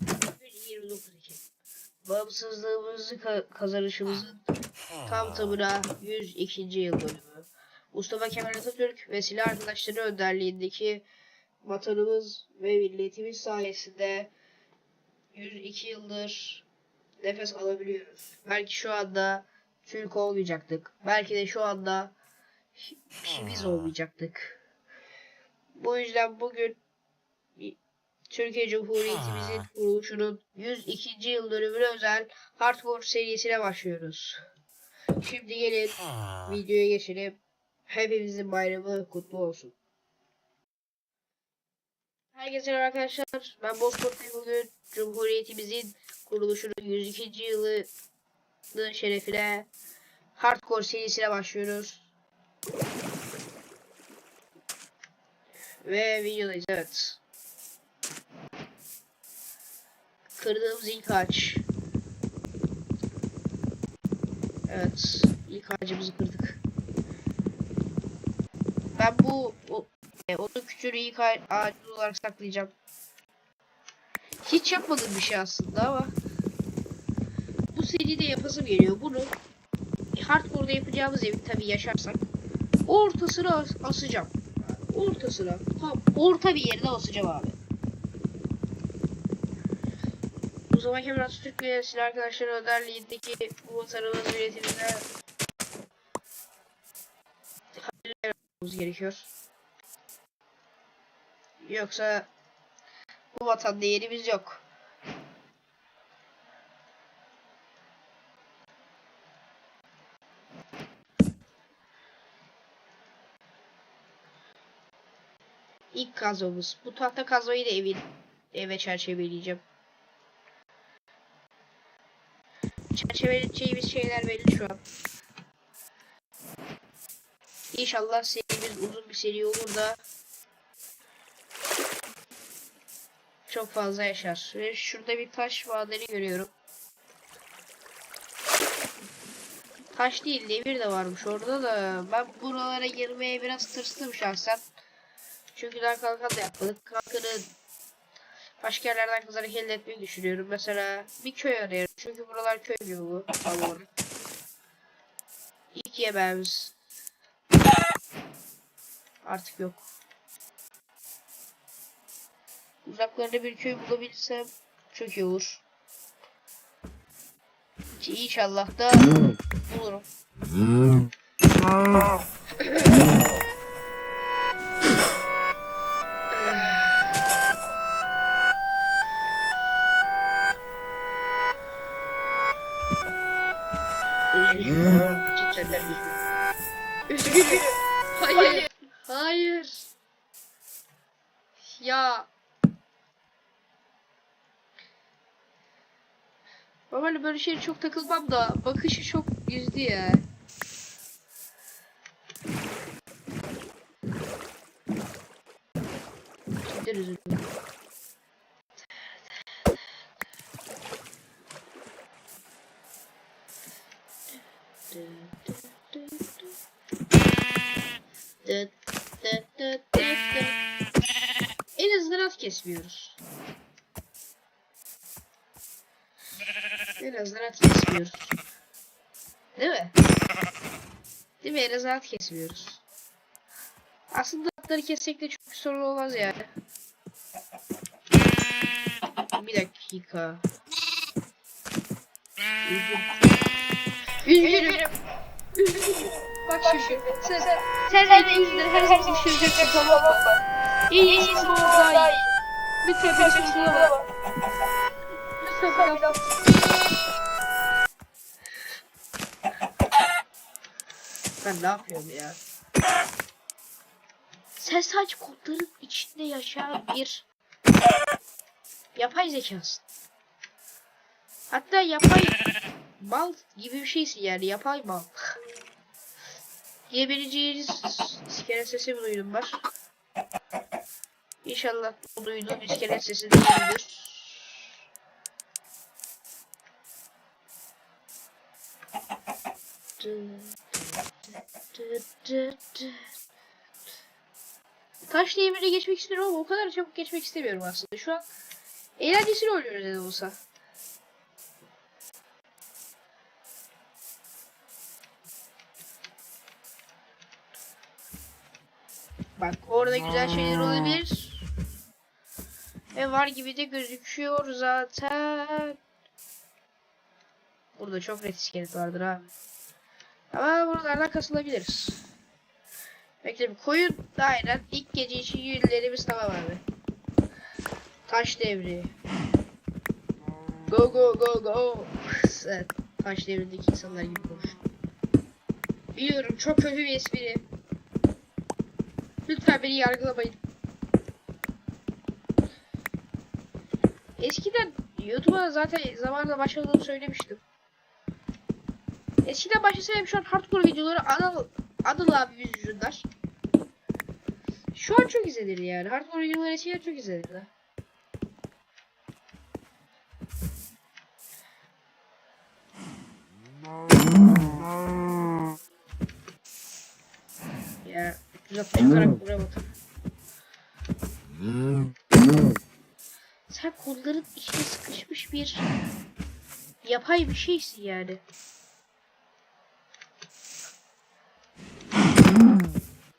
Bugün 29 Ekim. Bağımsızlığımızı ka- kazanışımızın tam tamına 102. yıl dönümü. Mustafa Kemal Atatürk ve silah arkadaşları önderliğindeki vatanımız ve milletimiz sayesinde 102 yıldır nefes alabiliyoruz. Belki şu anda Türk olmayacaktık. Belki de şu anda biz olmayacaktık. Bu yüzden bugün Türkiye Cumhuriyetimizin kuruluşunun 102. yıl dönümüne özel Hardcore serisine başlıyoruz. Şimdi gelin videoya geçelim. Hepimizin bayramı kutlu olsun. Herkese merhaba arkadaşlar. Ben Bozkurt'tayım bugün. Cumhuriyetimizin kuruluşunun 102. yılı şerefine Hardcore serisine başlıyoruz. Ve videodayız evet. Kırdığımız ilk ağaç. Evet. ilk ağacımızı kırdık. Ben bu o, e, onun küçüğünü ilk ağa- ağacımız olarak saklayacağım. Hiç yapmadığım bir şey aslında ama bu seride yapasım geliyor. Bunu hardcore'da yapacağımız evi tabii yaşarsak ortasına as- asacağım. Ortasına. Tam orta bir yerine asacağım abi. Zaman Kemal Atatürk silah arkadaşları önderliğindeki bu milletimize haller yapmamız gerekiyor. Yoksa bu vatanda yerimiz yok. İlk kazomuz. Bu tahta kazoyu da evin eve çerçeveleyeceğim. Çerçeveleyeceğimiz şeyler belli şu an. İnşallah serimiz uzun bir seri olur da çok fazla yaşar. Ve şurada bir taş madeni görüyorum. Taş değil demir de varmış orada da ben buralara girmeye biraz tırstım şahsen. Çünkü daha kalkan da yapmadık. Kalkanı başka yerlerden kazarak elde etmeyi düşünüyorum. Mesela bir köy arıyorum. Çünkü buralar köy yolu. Tamam. İlk yemeğimiz. Artık yok. Uzaklarda bir köy bulabilirsem çok iyi olur. Ki İnşallah da bulurum. Normalde böyle şey çok takılmam da bakışı çok yüzdü ya. En azından az kesmiyoruz. En azından at kesmiyoruz. Değil mi? Değil mi? En azından at kesmiyoruz. Aslında atları kessek de çok bir sorun olmaz yani. Bir dakika. Üzgünüm. Üzgünüm. Üzgünüm. Bak şimdi. Sen, sen, sen benim yüzünden her zaman düşüreceksin tamam mı? İyi iyi bu daha iyi. Bir şey bak. Lütfen biraz. Ben ne yapıyorum ya? Sen sadece kodların içinde yaşayan bir yapay zekasın. Hatta yapay mal gibi bir şeysin yani yapay mal. Diyebileceğiniz iskelet sesi mi duydum var? İnşallah bu duyduğum iskelet sesi değildir. Dı, dı, dı, dı. Taş devrine geçmek istiyorum ama o kadar çabuk geçmek istemiyorum aslında. Şu an eğlencesini oynuyoruz ne olsa. Bak orada güzel şeyler olabilir. Ve var gibi de gözüküyor zaten. Burada çok red iskelet vardır abi. Ama buralardan kasılabiliriz. Bekle bir koyun. Aynen. İlk gece için yünlerimiz tamam abi. Taş devri. Go go go go. Taş devrindeki insanlar gibi konuş. Biliyorum çok kötü bir espri. Lütfen beni yargılamayın. Eskiden YouTube'a zaten zamanla başladığımı söylemiştim. Eskiden başlasaydım şu an hardcore videoları Anıl, Anıl abimiz yüzünden. Şu an çok izlenir yani. Hardcore videoları eskiden çok izlenirdi. Ya 360 yukarı buraya bak. Sen kolların içine sıkışmış bir yapay bir şeysin yani.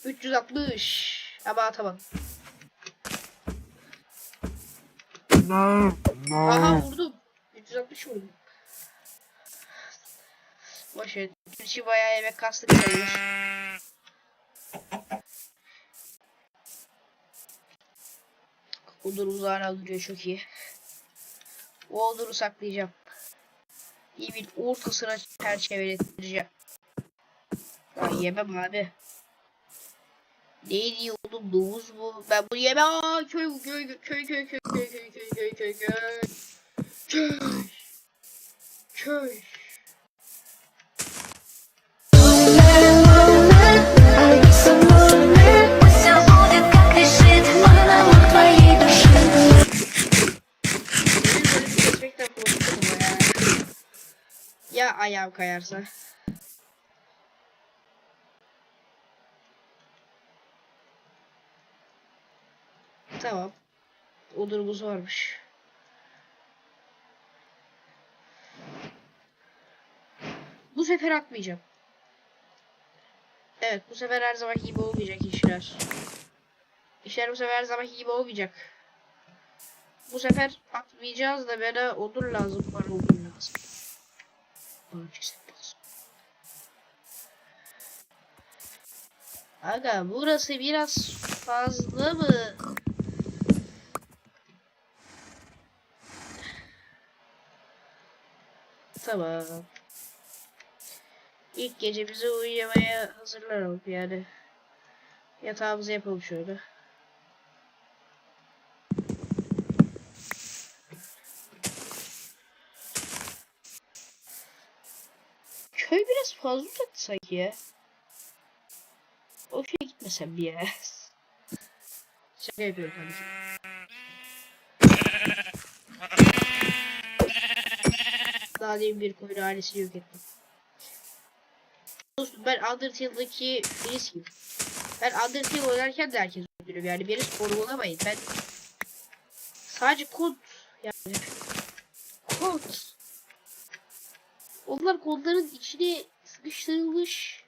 Üç yüz altmış. Ama atamadım. Aha vurdum. 360 vurdum. Boş ver. Gerçi bayağı yemek kastık. Odur uzağına duruyor çok iyi. O oduru saklayacağım. İyi bir ortasına çerçevelettireceğim. Ya yemem abi. Ne diyor oğlum domuz mu? Ben bunu yemem. Aa köy köy köy köy köy köy köy köy köy köy köy. Köy. Köy. Ayağım kayarsa. Tamam. Odurumuz varmış. Bu sefer atmayacağım. Evet bu sefer her zamanki gibi olmayacak işler. İşler bu sefer her zamanki gibi olmayacak. Bu sefer atmayacağız da bana odun lazım. Bana odun lazım. Lazım. Aga burası biraz fazla mı? Tamam. İlk gece bizi uyuyamaya hazırlanalım yani. Yatağımızı yapalım şöyle. Köy biraz fazla uzadı sanki ya. O köye gitmesem bir ya. Şaka yapıyorum tabii. Daha demin bir koyun ailesini yok ettim. Dostum ben Undertale'daki birisiyim. Ben Undertale oynarken de herkes öldürüyorum yani beni sorgulamayın. Ben sadece kod yani kod onlar kodların içine sıkıştırılmış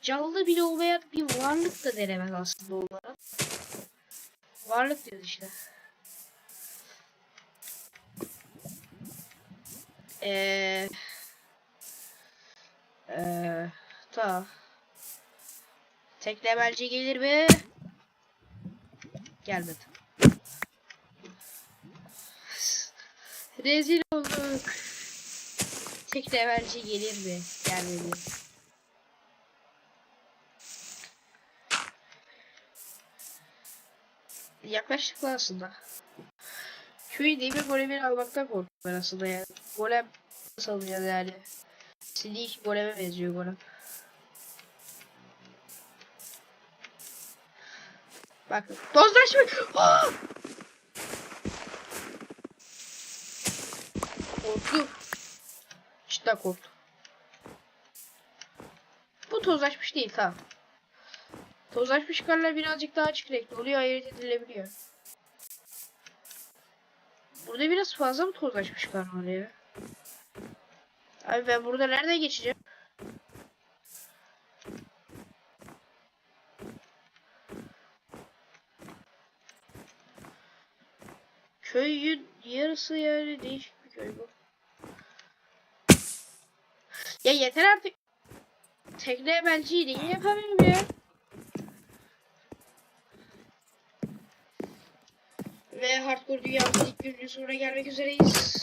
canlı bile olmayan bir varlık da denemez aslında onlara. Varlık diyoruz işte. Eee Eee ta Teklemelci gelir mi? Gelmedi. Rezil olduk. Teklemelci gelir mi? Gelmedi. Yaklaştık lan aslında. Köyü demir golemini almaktan korkuyorum ben aslında yani. Golem nasıl alacağız yani? Silik goleme benziyor golem. Bak tozlaşma. Ah! Korktum. Cidden korktum. Bu tozlaşmış değil tamam. Tozlaşmış karlar birazcık daha açık renkli oluyor, ayırt edilebiliyor. Burada biraz fazla mı tozlaşmış kar var ya? Abi ben burada nereden geçeceğim? Köyün yarısı yani değişik bir köy bu. Ya yeter artık. Tekne emelciyi niye yapamıyorum ya? Ve hardcore dünyamızın ilk gününün sonuna gelmek üzereyiz.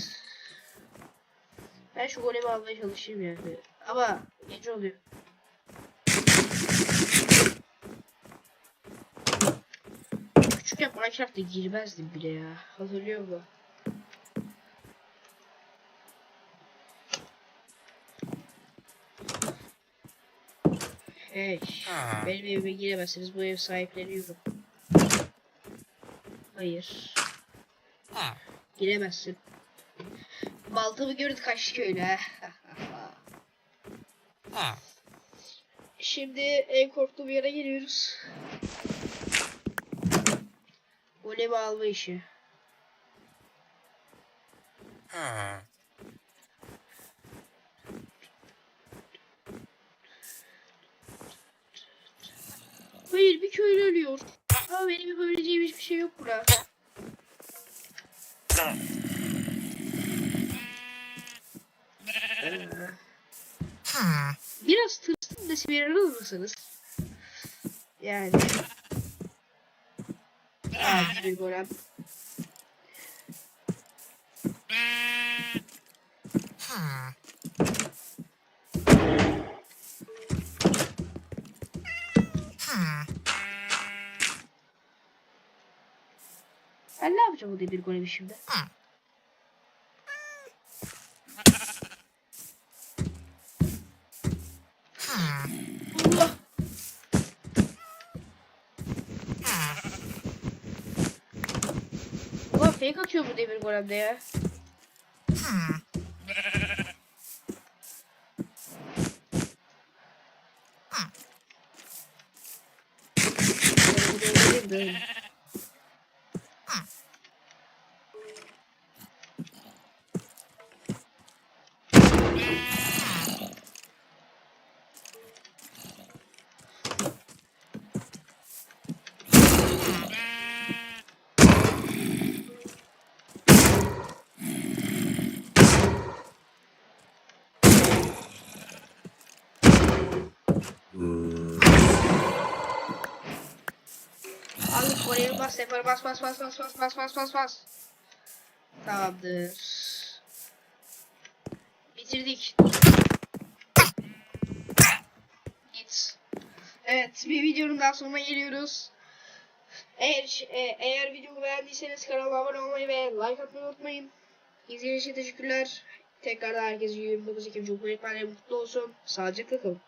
Ben şu golemi almaya çalışayım yani. Ama gece oluyor. Küçükken Minecraft'a girmezdim bile ya. Hatırlıyor musun? Hey, benim evime giremezsiniz. Bu ev sahipleniyorum. Hayır. Giremezsin. Baltamı gördü kaçtı köyle. Şimdi en korktuğum yere geliyoruz. Golemi alma işi. Hayır bir köylü ölüyor. Ama benim yapabileceğim hiçbir şey yok burada. Ee, Biraz tırstım da mısınız? Yani. Aa, bir golem. Ben ne yapacağım o demir golemi şimdi? Fake atıyor bu demir golemde ya. Böyle, böyle, böyle. Oraya bas sefere bas bas bas bas bas bas bas bas bas. Tamamdır. Bitirdik. Git. Evet bir videonun daha sonuna geliyoruz. Eğer e, eğer videomu beğendiyseniz kanalıma abone olmayı ve like atmayı unutmayın. İzlediğiniz için teşekkürler. Tekrardan herkese 29 Ekim Cumhuriyet Bayramı mutlu olsun. Sağlıcakla kalın.